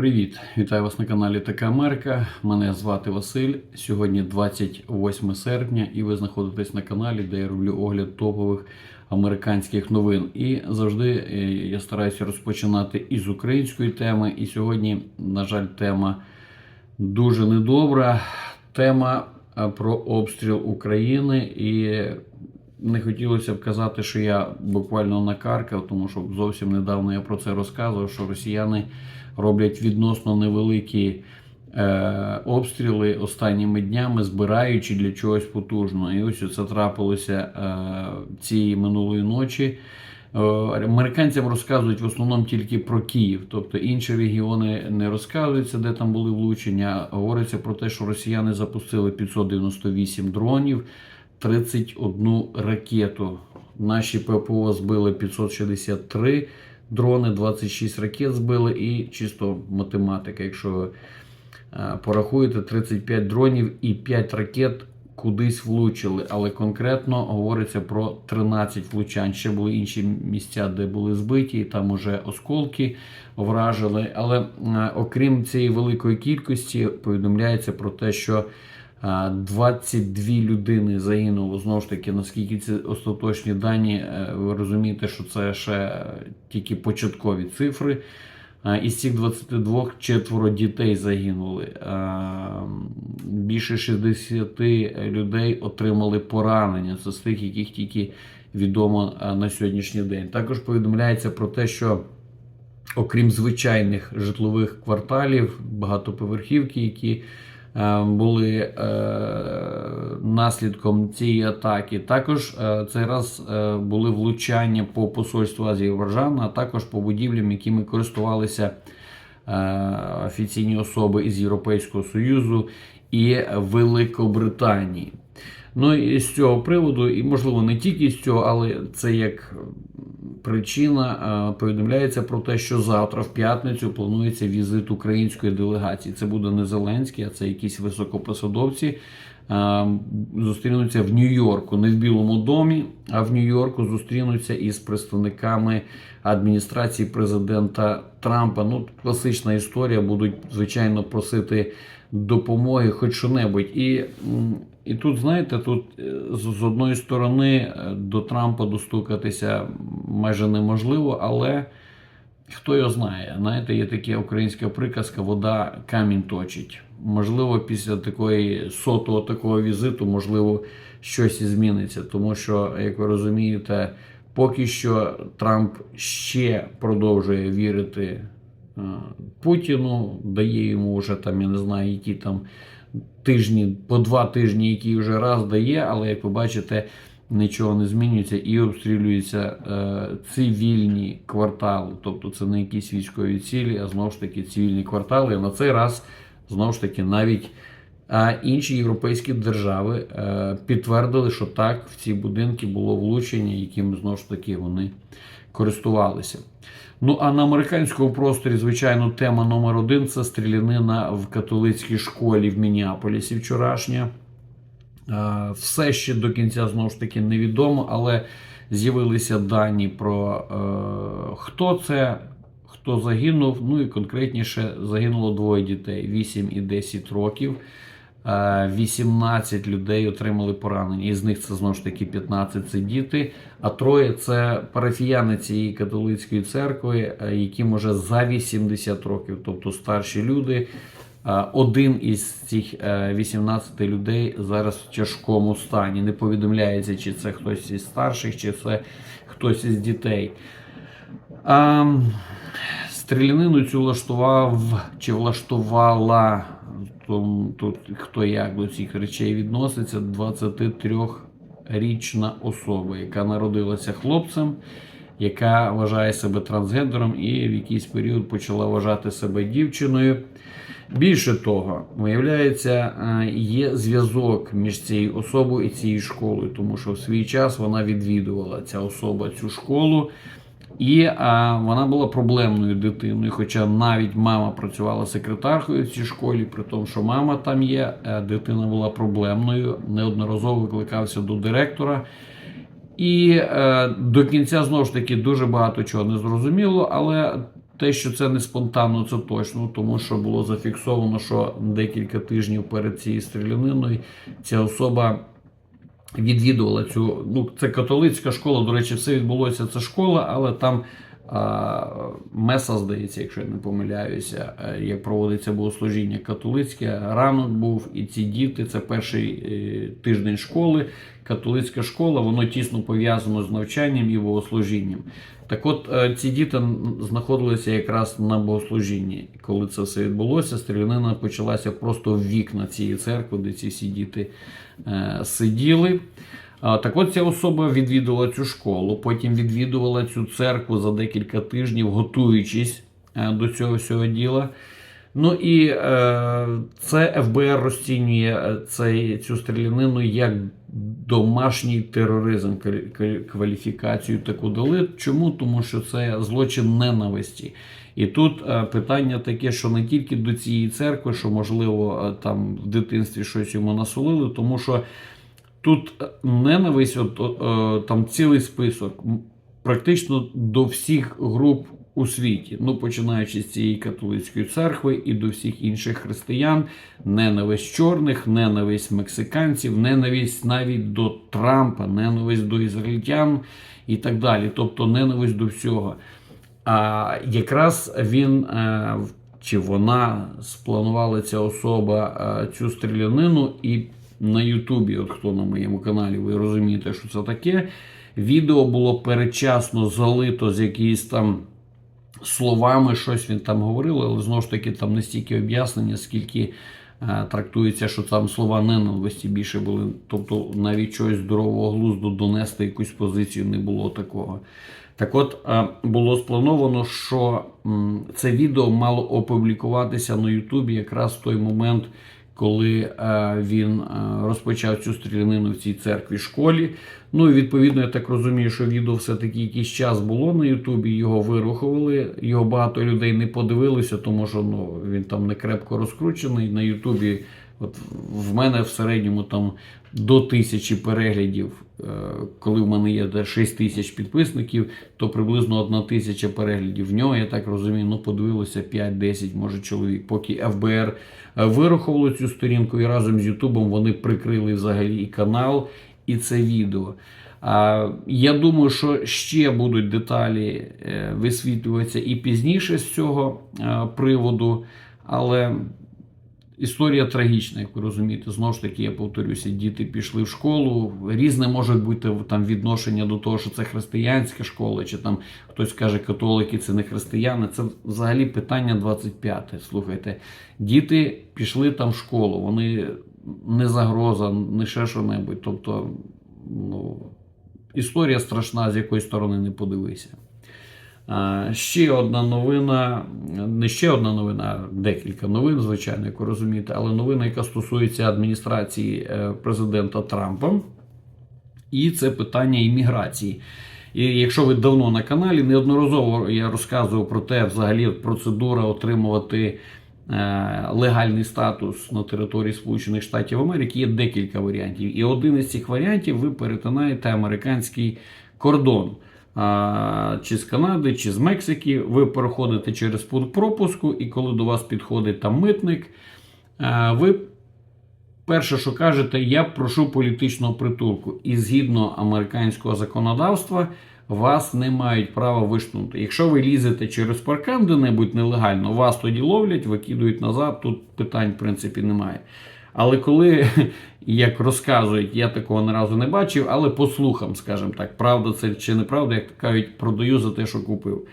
Привіт! Вітаю вас на каналі Така Америка. Мене звати Василь. Сьогодні 28 серпня, і ви знаходитесь на каналі, де я роблю огляд топових американських новин. І завжди е, я стараюся розпочинати із української теми. І сьогодні, на жаль, тема дуже недобра. Тема е, про обстріл України. І не хотілося б казати, що я буквально накаркав, тому що зовсім недавно я про це розказував, що росіяни роблять відносно невеликі е, обстріли останніми днями, збираючи для чогось потужного. І ось це трапилося е, цієї минулої ночі. Е, Американцям розказують в основному тільки про Київ, тобто інші регіони не розказуються, де там були влучення. Говориться про те, що росіяни запустили 598 дронів, 31 ракету. Наші ППО збили 563 дрони, 26 ракет збили і чисто математика. Якщо е, порахуєте 35 дронів і 5 ракет кудись влучили. Але конкретно говориться про 13 влучань. Ще були інші місця, де були збиті, і там уже осколки вражили. Але е, окрім цієї великої кількості, повідомляється про те, що 22 людини загинуло. Знову ж таки, наскільки ці остаточні дані, е, ви розумієте, що це ще тільки початкові цифри. Із цих 22 четверо дітей загинули. Більше 60 людей отримали поранення. Це з тих, яких тільки відомо на сьогоднішній день. Також повідомляється про те, що окрім звичайних житлових кварталів, багатоповерхівки, які були е, наслідком цієї атаки. Також е, цей раз е, були влучання по посольству Азербайджану, а також по будівлям, якими користувалися е, офіційні особи із Європейського Союзу і Великобританії. Ну і з цього приводу, і можливо не тільки з цього, але це як причина е, повідомляється про те, що завтра, в п'ятницю, планується візит української делегації. Це буде не Зеленський, а це якісь високопосадовці. е, Зустрінуться в Нью-Йорку, не в Білому домі, а в Нью-Йорку зустрінуться із представниками адміністрації президента Трампа. Ну, класична історія, будуть звичайно просити допомоги, хоч що-небудь. І, м, і тут, знаєте, тут е, з одної сторони е, до Трампа достукатися майже неможливо, але хто його знає. Знаєте, є така українська приказка вода камінь точить. Можливо, після такої сотого такого візиту, можливо, щось і зміниться. Тому що, як ви розумієте, поки що Трамп ще продовжує вірити е, Путіну, дає йому вже там, я не знаю, які там тижні, по два тижні, які вже раз дає, але як ви бачите, нічого не змінюється і обстрілюються е, цивільні квартали. Тобто це не якісь військові цілі, а знову ж таки цивільні квартали. На цей раз знову ж таки навіть а інші європейські держави е, підтвердили, що так, в ці будинки було влучення, яким знову ж таки вони користувалися. Ну а на американському просторі, звичайно, тема номер один це стрілянина в католицькій школі в Мініаполісі вчорашня. Е, Все ще до кінця знову ж таки невідомо, але з'явилися дані про е, хто це, хто загинув. Ну і конкретніше загинуло двоє дітей: 8 і 10 років. Е, 18 людей отримали поранення. Із них це знову ж таки 15 це діти, а троє це парафіяни цієї католицької церкви, е, яким уже за 80 років, тобто старші люди. Е, Один із цих е, 18 людей зараз в тяжкому стані. Не повідомляється, чи це хтось із старших, чи це хтось із дітей. Стрілянину цю влаштував чи влаштувала тут хто як до цих речей відноситься, 23-річна особа, яка народилася хлопцем, яка вважає себе трансгендером і в якийсь період почала вважати себе дівчиною. Більше того, виявляється, е, є зв'язок між цією особою і цією школою, тому що в свій час вона відвідувала ця особа цю школу. І а, вона була проблемною дитиною. Хоча навіть мама працювала секретаркою в цій школі, при тому, що мама там є, е, дитина була проблемною, неодноразово викликався до директора. І е, до кінця знову ж таки дуже багато чого не зрозуміло, але те, що це не спонтанно, це точно, тому що було зафіксовано, що декілька тижнів перед цією стріляниною ця особа відвідувала цю. Ну, це католицька школа. До речі, все відбулося. Це школа, але там меса, здається, якщо я не помиляюся, е, як проводиться богослужіння католицьке. Ранок був, і ці діти це перший е, тиждень школи. Католицька школа, воно тісно пов'язано з навчанням і богослужінням. Так от е, ці діти знаходилися якраз на богослужінні. Коли це все відбулося, стрілянина почалася просто в вікна цієї церкви, де ці всі діти сиділи. Так от ця особа відвідувала цю школу, потім відвідувала цю церкву за декілька тижнів, готуючись е, до цього всього діла. Ну і е, це ФБР розцінює е, цей, цю стрілянину як домашній тероризм, квалі- квалі- кваліфікацію таку дали. Чому? Тому що це злочин ненависті. І тут е, питання таке, що не тільки до цієї церкви, що можливо там в дитинстві щось йому насолили, тому що тут ненависть, от, е, там цілий список, практично до всіх груп у світі. Ну, починаючи з цієї католицької церкви і до всіх інших християн, ненависть чорних, ненависть мексиканців, ненависть навіть до Трампа, ненависть до ізраїльтян і так далі. Тобто ненависть до всього. А якраз він е, чи вона спланувала ця особа е, цю стрілянину, і на Ютубі, от хто на моєму каналі, ви розумієте, що це таке. Відео було передчасно залито з якісь там словами, щось він там говорив, але знову ж таки там не стільки об'яснення, скільки е, трактується, що там слова ненависті більше були. Тобто навіть чогось здорового глузду донести якусь позицію не було такого. Так от е, було сплановано, що м, це відео мало опублікуватися на Ютубі якраз в той момент, коли е, він е, розпочав цю стрілянину в цій церкві школі. Ну і відповідно, я так розумію, що відео все-таки якийсь час було на Ютубі, його вирухували. Його багато людей не подивилися, тому що ну, він там не крепко розкручений. На Ютубі, от в мене в середньому там до тисячі переглядів. Е, Коли в мене є 6 тисяч підписників, то приблизно одна тисяча переглядів. В нього, я так розумію, ну подивилося 5-10, може чоловік. Поки ФБР е, вирахувало цю сторінку і разом з Ютубом вони прикрили взагалі і канал, і це відео. Я думаю, що ще будуть деталі е, висвітлюватися і пізніше з цього приводу, але історія трагічна, як ви розумієте. Знову ж таки, я повторюся, діти пішли в школу. Різне може бути там відношення до того, що це християнська школа, чи там хтось каже, католики це не християни. Це взагалі питання 25. Слухайте, діти пішли там в школу, вони не загроза, не ще що-небудь. Тобто, ну, історія страшна, з якої сторони не подивися. А, Ще одна новина, не ще одна новина, декілька новин, звичайно, як ви розумієте, але новина, яка стосується адміністрації е, президента Трампа, і це питання імміграції. І якщо ви давно на каналі, неодноразово я розказував про те, взагалі процедура отримувати е, легальний статус на території Сполучених Штатів Америки є декілька варіантів. І один із цих варіантів ви перетинаєте американський кордон. Чи з Канади, чи з Мексики, ви переходите через пункт пропуску, і коли до вас підходить там митник, е, ви перше, що кажете, я прошу політичного притулку. І згідно американського законодавства, вас не мають права виштовхнути. Якщо ви лізете через паркан де-небудь нелегально, вас тоді ловлять, викидують назад, тут питань в принципі немає. Але коли, як розказують, я такого ні разу не бачив, але по слухам, скажімо так, правда це чи неправда, як кажуть, продаю за те, що купив.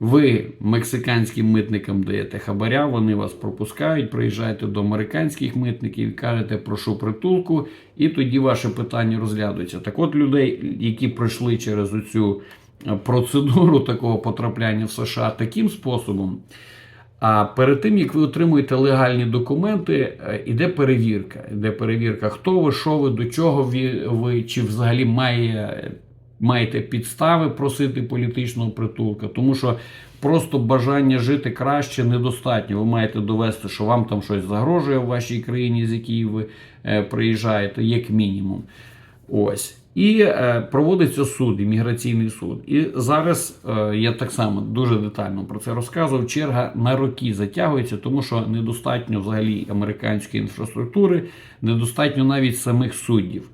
Ви мексиканським митникам даєте хабаря, вони вас пропускають, приїжджаєте до американських митників кажете, прошу притулку, і тоді ваше питання розглядується. Так от людей, які пройшли через цю процедуру такого потрапляння в США таким способом. А перед тим, як ви отримуєте легальні документи, е, іде перевірка. Іде перевірка, хто ви, що ви, до чого ви, ви чи взагалі має, маєте підстави просити політичного притулка. Тому що просто бажання жити краще недостатньо. Ви маєте довести, що вам там щось загрожує в вашій країні, з якої ви е, приїжджаєте, як мінімум. Ось. І е, проводиться суд, імміграційний суд. І зараз е, я так само дуже детально про це розказував. Черга на роки затягується, тому що недостатньо взагалі американської інфраструктури, недостатньо навіть самих суддів.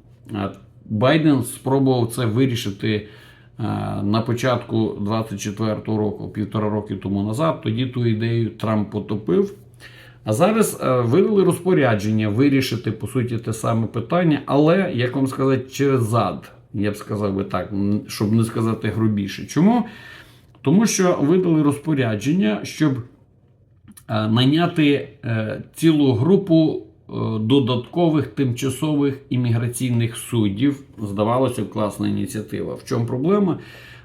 Байден спробував це вирішити е, на початку 24-го року, півтора роки тому назад. Тоді ту ідею Трамп потопив. А зараз е, видали розпорядження вирішити по суті те саме питання, але як вам сказати, через зад. Я б сказав би так, щоб не сказати грубіше. Чому? Тому що видали розпорядження, щоб е, наняти е, цілу групу додаткових тимчасових імміграційних суддів. Здавалося б, класна ініціатива. В чому проблема?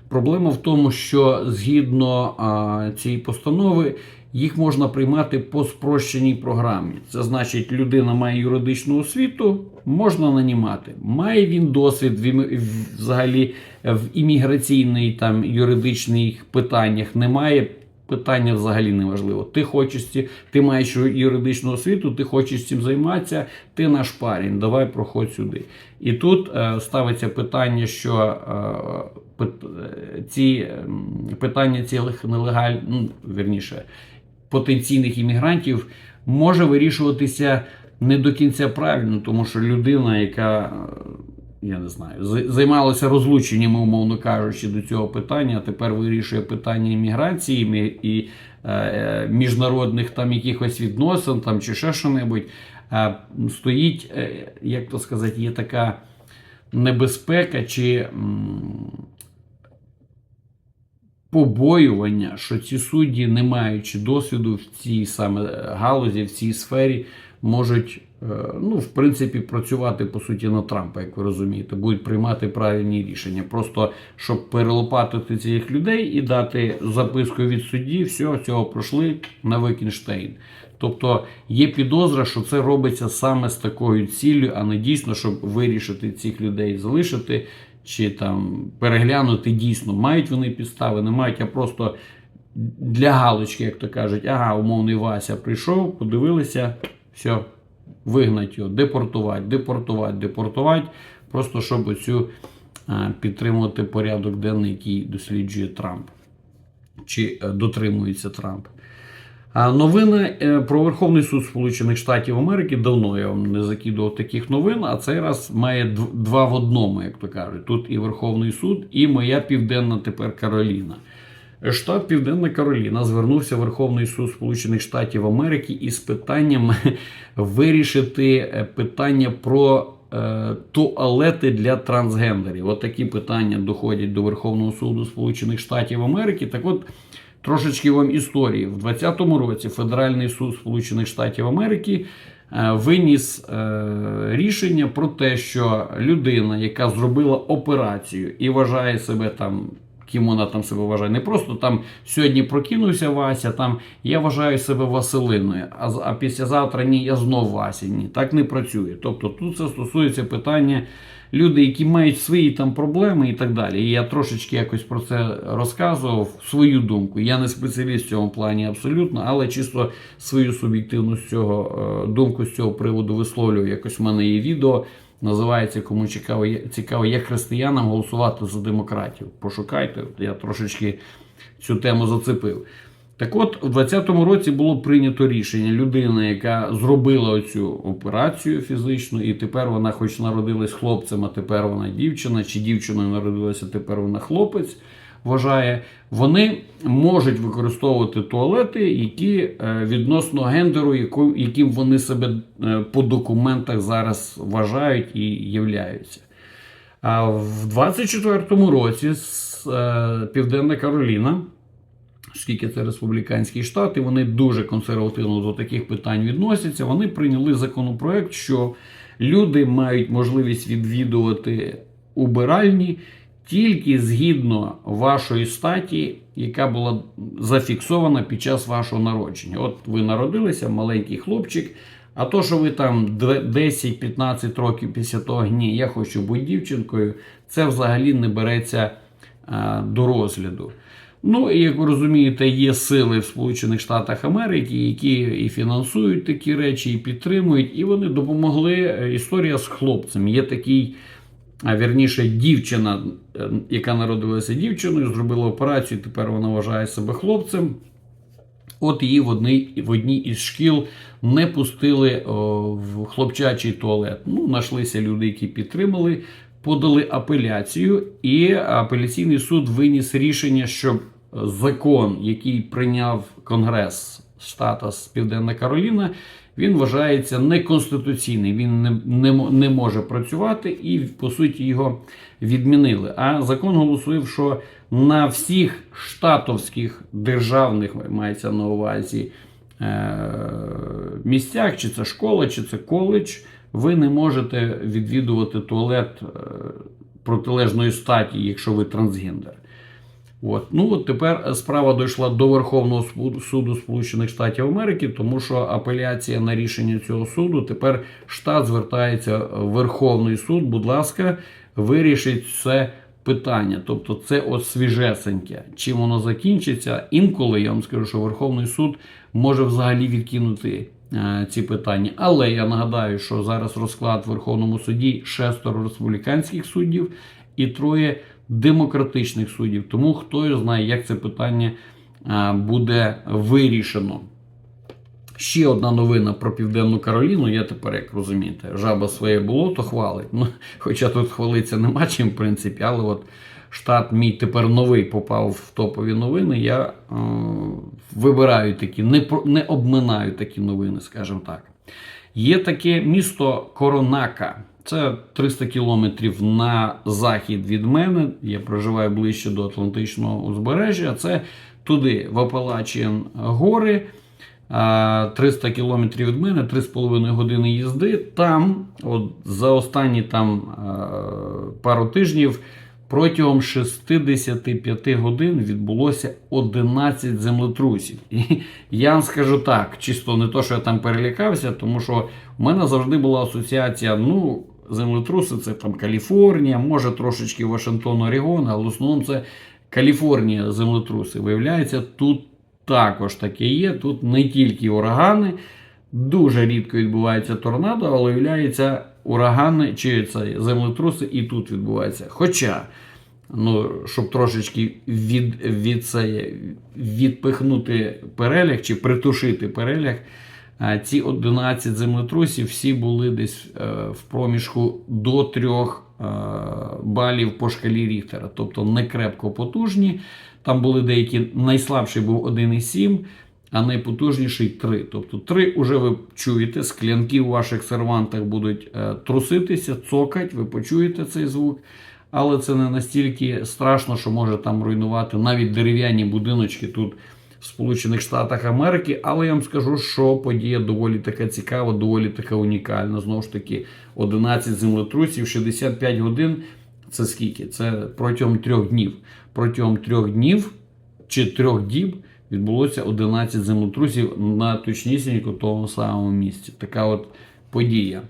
Проблема в тому, що згідно а, цієї постанови їх можна приймати по спрощеній програмі. Це значить, людина має юридичну освіту, можна нанімати. Має він досвід в, взагалі в імміграційних там юридичних питаннях, немає. Питання взагалі не важливо. Ти хочеш ці, ти маєш юридичну освіту, ти хочеш цим займатися, ти наш парень, давай проходь сюди. І тут е, ставиться питання, що е, е, ці ем, питання цілих нелегаль, ну, вірніше, потенційних іммігрантів може вирішуватися не до кінця правильно, тому що людина, яка е, я не знаю, з- займалася розлученнями, умовно кажучи, до цього питання, тепер вирішує питання імміграції і е, е, міжнародних там якихось відносин там чи ще що-небудь. Е, стоїть, е, як то сказати, є така небезпека чи побоювання, що ці судді, не маючи досвіду в цій саме галузі, в цій сфері, можуть, ну, в принципі, працювати по суті на Трампа, як ви розумієте, будуть приймати правильні рішення. Просто щоб перелопатити цих людей і дати записку від судді, все, цього пройшли на Викінштейн. Тобто є підозра, що це робиться саме з такою ціллю, а не дійсно, щоб вирішити цих людей залишити чи там переглянути дійсно, мають вони підстави, не мають, а просто для галочки, як то кажуть, ага, умовний Вася прийшов, подивилися, все, вигнать його, депортувати, депортувати, депортувати, просто щоб оцю підтримувати порядок денний, який досліджує Трамп, чи е, дотримується Трамп. Новини е, про Верховний суд Сполучених Штатів Америки давно я вам не закидував таких новин, а цей раз має два в одному, як то кажуть. Тут і Верховний суд, і моя південна тепер Кароліна. Штат Південна Кароліна звернувся в Верховний суд Сполучених Штатів Америки із питанням вирішити е, питання про е, туалети для трансгендерів. От такі питання доходять до Верховного суду Сполучених Штатів Америки. Так от. Трошечки вам історії. В 2020 році Федеральний суд Сполучених Штатів Америки е, виніс рішення про те, що людина, яка зробила операцію і вважає себе там. Ким вона там себе вважає, не просто там сьогодні прокинувся Вася, там я вважаю себе Василиною, а, а післязавтра ні, я знов Вася. Ні, так не працює. Тобто тут це стосується питання люди, які мають свої там проблеми і так далі. І я трошечки якось про це розказував свою думку. Я не спеціаліст в цьому плані абсолютно, але чисто свою суб'єктивну з цього е, думку з цього приводу висловлюю. Якось в мене є відео. Називається кому цікаво, цікаво, як християнам голосувати за демократів. Пошукайте, я трошечки цю тему зацепив. Так от, у 2020 році було прийнято рішення. Людина, яка зробила оцю операцію фізичну, і тепер вона, хоч народилась хлопцем, а тепер вона дівчина, чи дівчиною народилася, тепер вона хлопець. Вважає, вони можуть використовувати туалети, які е, відносно гендеру, яким вони себе е, по документах зараз вважають і являються. А в 24-му році е, Південна Кароліна, оскільки це республіканський штат, і вони дуже консервативно до таких питань відносяться, вони прийняли законопроект, що люди мають можливість відвідувати убиральні тільки згідно вашої статі, яка була зафіксована під час вашого народження. От ви народилися, маленький хлопчик. А то, що ви там 10-15 років після того, ні, я хочу бути дівчинкою, це взагалі не береться а, до розгляду. Ну і як ви розумієте, є сили в Сполучених Штатах Америки, які і фінансують такі речі, і підтримують, і вони допомогли. Е, Історія з хлопцем. Є такий а вірніше, дівчина, е, яка народилася дівчиною, зробила операцію, тепер вона вважає себе хлопцем. От її в одній, в одній із шкіл не пустили о, в хлопчачий туалет. Ну, знайшлися люди, які підтримали, подали апеляцію, і апеляційний суд виніс рішення, щоб закон, який прийняв Конгрес штата Південна Кароліна, він вважається неконституційним. Він не, не, не може працювати і, по суті, його відмінили. А закон голосує, що на всіх штатовських державних мається на увазі е, місцях, чи це школа, чи це коледж, ви не можете відвідувати туалет е, протилежної статі, якщо ви трансгендер. От. Ну от тепер справа дійшла до Верховного суду- Сполучених Штатів Америки, тому що апеляція на рішення цього суду тепер штат звертається в Верховний суд. Будь ласка, вирішить це питання. Тобто це от свіжесеньке. Чим воно закінчиться? Інколи я вам скажу, що Верховний суд може взагалі відкинути е, ці питання. Але я нагадаю, що зараз розклад в Верховному суді шестеро республіканських суддів і троє демократичних суддів. Тому хто його знає, як це питання буде вирішено. Ще одна новина про Південну Кароліну. Я тепер, як розумієте, жаба своє болото хвалить. Ну, хоча тут хвалиться нема чим, в принципі, але от штат мій тепер новий попав в топові новини. Я е, вибираю такі, не, не обминаю такі новини, скажімо так. Є таке місто Коронака. Це 300 кілометрів на захід від мене. Я проживаю ближче до Атлантичного узбережжя. Це туди, в Апалачіан гори. 300 кілометрів від мене, 3,5 години їзди. Там, от за останні там пару тижнів, протягом 65 годин відбулося 11 землетрусів. І я вам скажу так, чисто не то, що я там перелякався, тому що в мене завжди була асоціація, ну, землетруси це там Каліфорнія, може трошечки Вашингтон, Орегон, але в основному це Каліфорнія землетруси. Виявляється, тут також таке є. Тут не тільки урагани, дуже рідко відбувається торнадо, але виявляється, урагани чи це землетруси і тут відбуваються. Хоча, ну, щоб трошечки від, від це, відпихнути переляг чи притушити переляг, ці 11 землетрусів всі були десь е, в проміжку до 3 балів по шкалі Ріхтера, тобто не крепко потужні. Там були деякі, найслабший був 1,7, а найпотужніший 3. Тобто 3 вже ви чуєте, склянки у ваших сервантах будуть е, труситися, цокать, ви почуєте цей звук. Але це не настільки страшно, що може там руйнувати навіть дерев'яні будиночки тут в Сполучених Штатах Америки. Але я вам скажу, що подія доволі така цікава, доволі така унікальна. Знову ж таки, 11 землетрусів, 65 годин. Це скільки? Це протягом трьох днів. Протягом трьох днів чи трьох діб відбулося 11 землетрусів на точнісінько тому самому місці. Така от подія.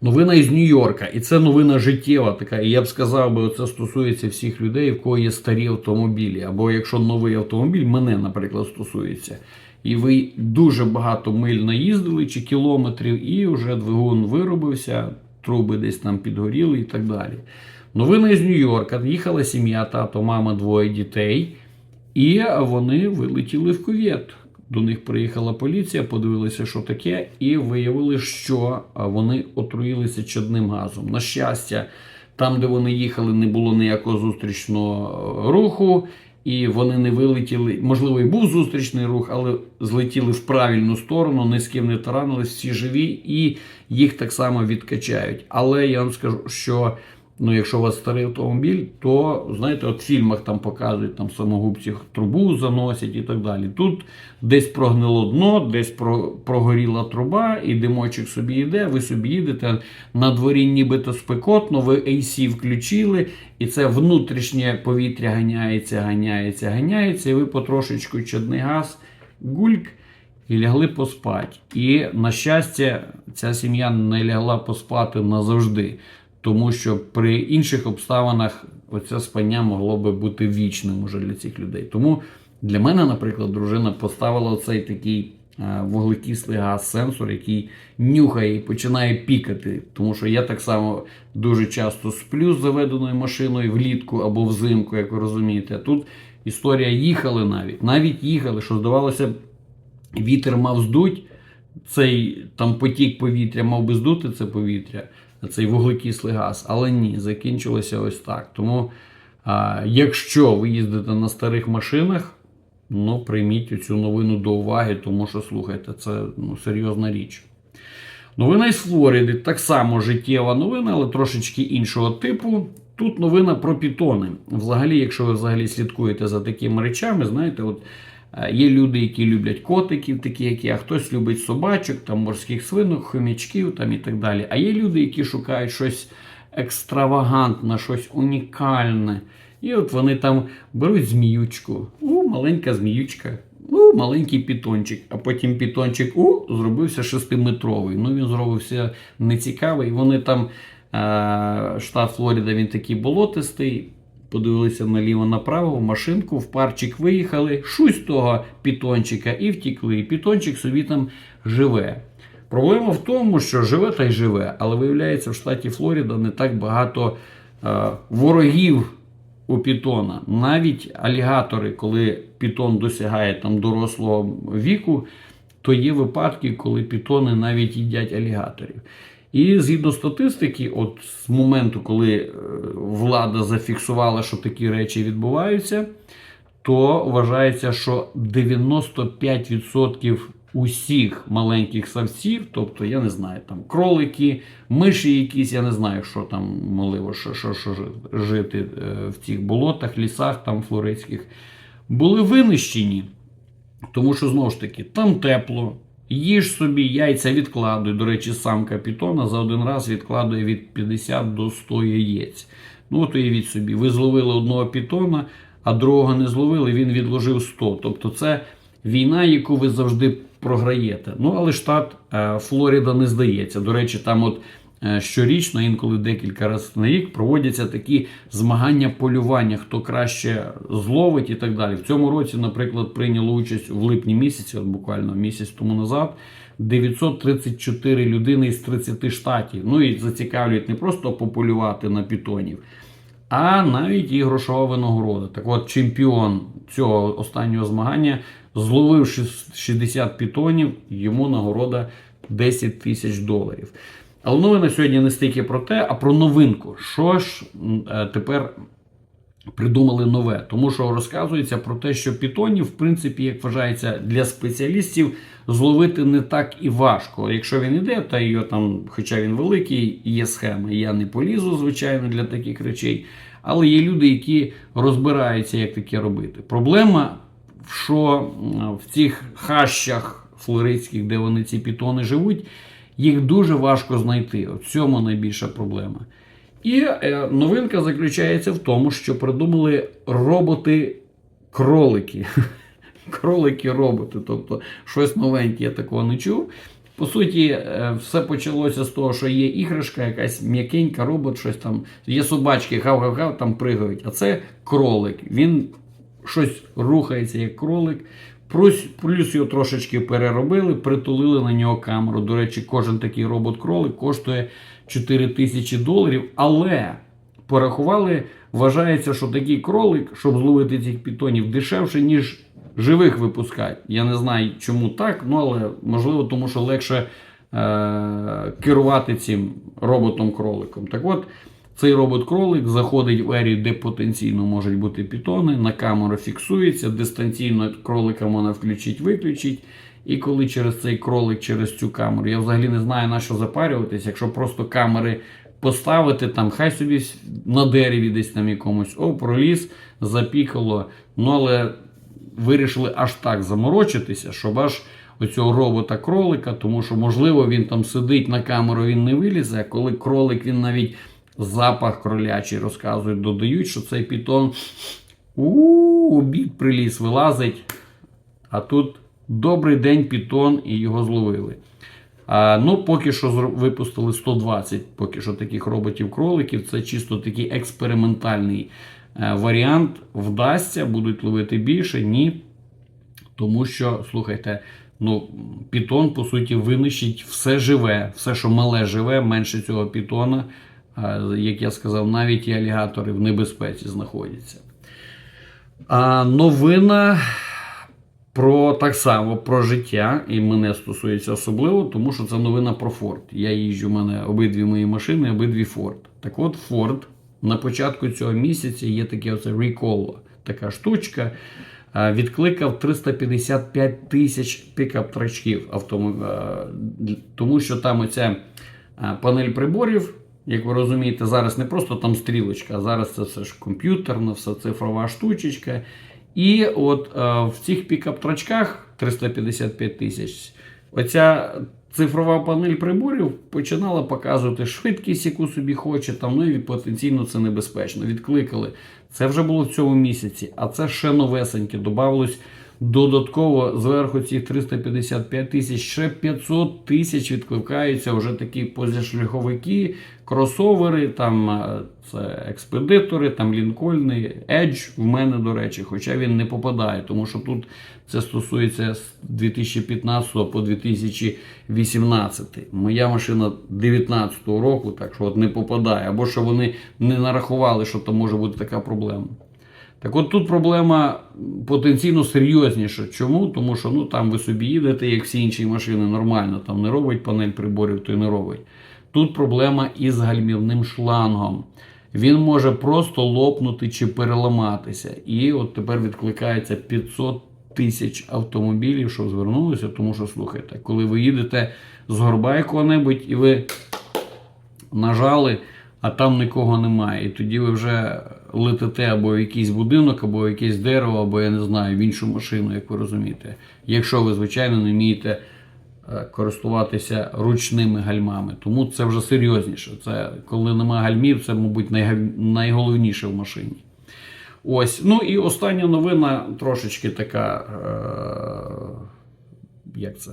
Новина із Нью-Йорка, і це новина життєва така. І я б сказав, би, це стосується всіх людей, в кого є старі автомобілі. Або якщо новий автомобіль, мене, наприклад, стосується. І ви дуже багато миль наїздили чи кілометрів, і вже двигун виробився, труби десь там підгоріли і так далі. Новина із Нью-Йорка. Їхала сім'я, тато, мама, двоє дітей, і вони вилетіли в кувет. До них приїхала поліція, подивилися, що таке, і виявили, що вони отруїлися чадним газом. На щастя, там, де вони їхали, не було ніякого зустрічного е, руху, і вони не вилетіли. Можливо, і був зустрічний рух, але злетіли в правильну сторону, ні з ким не таранились, всі живі, і їх так само відкачають. Але я вам скажу, що Ну, якщо у вас старий автомобіль, то знаєте, от в фільмах там показують там самогубці трубу заносять і так далі. Тут десь прогнило дно, десь про, прогоріла труба, і димочок собі йде. Ви собі їдете на дворі, нібито спекотно, ви AC включили, і це внутрішнє повітря ганяється, ганяється, ганяється, і ви потрошечку чадний газ, гульк. І лягли поспати. І, на щастя, ця сім'я не лягла поспати назавжди тому що при інших обставинах оце спання могло би бути вічним уже для цих людей. Тому для мене, наприклад, дружина поставила цей такий е, вуглекислий газ, сенсор, який нюхає і починає пікати. Тому що я так само дуже часто сплю з заведеною машиною влітку або взимку, як ви розумієте. А тут історія їхали навіть. Навіть їхали, що здавалося, вітер мав здуть. Цей там потік повітря мав би здути це повітря, цей вуглекислий газ, але ні, закінчилося ось так. Тому, а, якщо ви їздите на старих машинах, ну прийміть цю новину до уваги, тому що слухайте, це ну, серйозна річ. Новина із Флориди так само життєва новина, але трошечки іншого типу. Тут новина про пітони. Взагалі, якщо ви взагалі слідкуєте за такими речами, знаєте, от є люди, які люблять котиків, такі як я, хтось любить собачок, там морських свинок, хомячків там і так далі. А є люди, які шукають щось екстравагантне, щось унікальне. І от вони там беруть зміючку. У, маленька зміючка. У, маленький пітончик. А потім пітончик у, зробився шестиметровий. Ну він зробився нецікавий. Вони там, е, штат Флорида, він такий болотистий. Подивилися наліво направо, в машинку, в парчик виїхали, шусь того пітончика і втікли. І пітончик собі там живе. Проблема в тому, що живе та й живе, але виявляється, в штаті Флорида не так багато е, ворогів у пітона. Навіть алігатори, коли пітон досягає там дорослого віку, то є випадки, коли пітони навіть їдять алігаторів. І згідно статистики, от з моменту, коли е, влада зафіксувала, що такі речі відбуваються, то вважається, що 95% усіх маленьких савців, тобто, я не знаю, там кролики, миші якісь, я не знаю, що там можливо, що, що, що жити е, в цих болотах, лісах там флоридських, були винищені. Тому що знову ж таки, там тепло, їж собі, яйця відкладуй. До речі, самка пітона за один раз відкладує від 50 до 100 яєць. Ну, от уявіть собі, ви зловили одного пітона, а другого не зловили, він відложив 100. Тобто це війна, яку ви завжди програєте. Ну, але штат е, Флорида не здається. До речі, там от щорічно, інколи декілька разів на рік, проводяться такі змагання полювання, хто краще зловить і так далі. В цьому році, наприклад, прийняло участь в липні місяці, от буквально місяць тому назад. 934 людини із 30 штатів. Ну і зацікавлюють не просто пополювати на пітонів, а навіть і грошова винагорода. Так от, чемпіон цього останнього змагання зловив шіс- 60 пітонів, йому нагорода 10 тисяч доларів. Але новина сьогодні не стільки про те, а про новинку. Що ж е, тепер придумали нове? Тому що розказується про те, що пітонів, в принципі, як вважається для спеціалістів, зловити не так і важко. Якщо він іде, та його там, хоча він великий, є схеми. Я не полізу, звичайно, для таких речей. Але є люди, які розбираються, як таке робити. Проблема, що в цих хащах флоридських, де вони ці пітони живуть, їх дуже важко знайти. В цьому найбільша проблема. І е, новинка заключається в тому, що придумали роботи-кролики. Кролики-роботи, тобто щось новеньке, я такого не чув. По суті, е, все почалося з того, що є іграшка, якась м'якенька, робот, щось там. Є собачки, гав-гав-гав, там пригають. А це кролик. Він щось рухається як кролик. Плюс, його трошечки переробили, притулили на нього камеру. До речі, кожен такий робот-кролик коштує 4 тисячі доларів. Але порахували, вважається, що такий кролик, щоб зловити цих пітонів, дешевше, ніж живих випускати. Я не знаю, чому так, ну але можливо, тому що легше е- керувати цим роботом-кроликом. Так от. Цей робот-кролик заходить в ерію, де потенційно можуть бути пітони, на камеру фіксується, дистанційно кролика можна включити, виключити. І коли через цей кролик, через цю камеру, я взагалі не знаю на що запарюватись, якщо просто камери поставити там, хай собі на дереві десь там якомусь, о, проліз, запікало. Ну але вирішили аж так заморочитися, щоб аж оцього робота-кролика, тому що, можливо, він там сидить на камеру, він не вилізе, а коли кролик він навіть запах кролячий розказують, додають, що цей пітон у обід приліз, вилазить. А тут добрий день пітон і його зловили. А, ну, поки що випустили 120 поки що таких роботів-кроликів. Це чисто такий експериментальний е, варіант. Вдасться, будуть ловити більше, ні. Тому що, слухайте, Ну, пітон, по суті, винищить все живе, все, що мале живе, менше цього пітона. Як я сказав, навіть і алігатори в небезпеці знаходяться. А новина про так само про життя, і мене стосується особливо, тому що це новина про Форд. Я їжджу, у мене обидві мої машини, обидві Форд. Так от Форд на початку цього місяця є таке оце recall, така штучка. Відкликав 355 тисяч пікап-трачків автомобілів, тому що там оця панель приборів, як ви розумієте, зараз не просто там стрілочка, а зараз це все ж комп'ютерна, все цифрова штучечка. І от е, в цих пікап-трачках 355 тисяч, оця цифрова панель приборів починала показувати швидкість, яку собі хоче, там, ну і потенційно це небезпечно. Відкликали. Це вже було в цьому місяці, а це ще новесеньке. Добавилось додатково зверху цих 355 тисяч, ще 500 тисяч відкликаються вже такі позашляховики, кросовери, там е, це експедитори, там лінкольни, Edge в мене, до речі, хоча він не попадає, тому що тут це стосується з 2015 по 2018. Моя машина 2019 року, так що от не попадає, або що вони не нарахували, що там може бути така проблема. Так от тут проблема потенційно серйозніша. Чому? Тому що ну, там ви собі їдете, як всі інші машини, нормально, там не робить панель приборів, то й не робить. Тут проблема із гальмівним шлангом. Він може просто лопнути чи переламатися. І от тепер відкликається 500 тисяч автомобілів, що звернулися, тому що слухайте, коли ви їдете з горба якого-небудь і ви нажали, а там нікого немає. І тоді ви вже летите або в якийсь будинок, або в якесь дерево, або я не знаю, в іншу машину, як ви розумієте. Якщо ви, звичайно, не вмієте е, користуватися ручними гальмами. Тому це вже серйозніше. Це коли немає гальмів, це, мабуть, найголовніше в машині. Ось. Ну і остання новина трошечки така. Е- як це?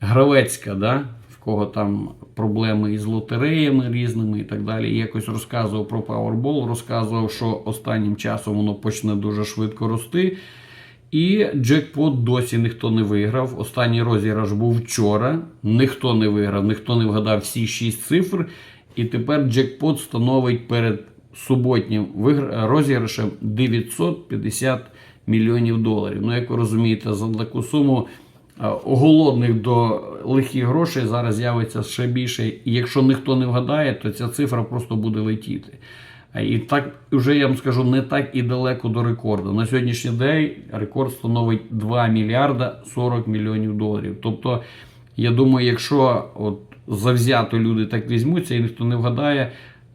Гравецька, да? Кого там проблеми із лотереями різними і так далі. І якось розказував про Powerball, розказував, що останнім часом воно почне дуже швидко рости. І джекпот досі ніхто не виграв. Останній розіграш був вчора. Ніхто не виграв, ніхто не вгадав всі 6 цифр. І тепер джекпот становить перед суботнім розіграшем 950 мільйонів доларів. Ну, як ви розумієте, за таку суму голодних до лихих грошей зараз з'явиться ще більше. І якщо ніхто не вгадає, то ця цифра просто буде летіти. І так вже я вам скажу не так і далеко до рекорду. На сьогоднішній день рекорд становить 2 мільярда 40 мільйонів доларів. Тобто, я думаю, якщо от завзято люди так візьмуться і ніхто не вгадає,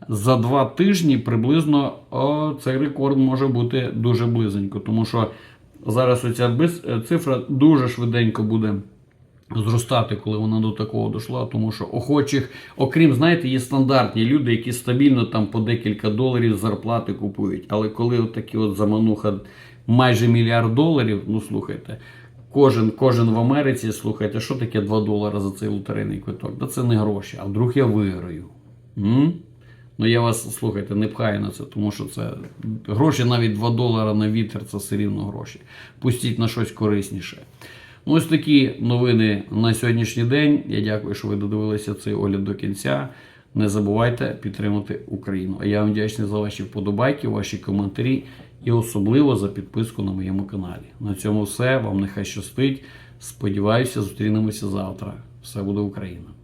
за два тижні приблизно о, цей рекорд може бути дуже близенько. Тому що зараз оця е, цифра дуже швиденько буде зростати, коли вона до такого дійшла, тому що охочих, окрім, знаєте, є стандартні люди, які стабільно там по декілька доларів зарплати купують. Але коли от такі от замануха майже мільярд доларів, ну слухайте, кожен, кожен в Америці, слухайте, що таке 2 долари за цей лотерейний квиток? Да це не гроші, а вдруг я виграю. М? Ну я вас слухайте, не пхаю на це, тому що це гроші навіть 2 долара на вітер це все рівно гроші. Пустіть на щось корисніше. Ну, ось такі новини на сьогоднішній день. Я дякую, що ви додивилися цей огляд до кінця. Не забувайте підтримати Україну. А я вам вдячний за ваші вподобайки, ваші коментарі і особливо за підписку на моєму каналі. На цьому все. Вам нехай щастить. Сподіваюся, зустрінемося завтра. Все буде Україна!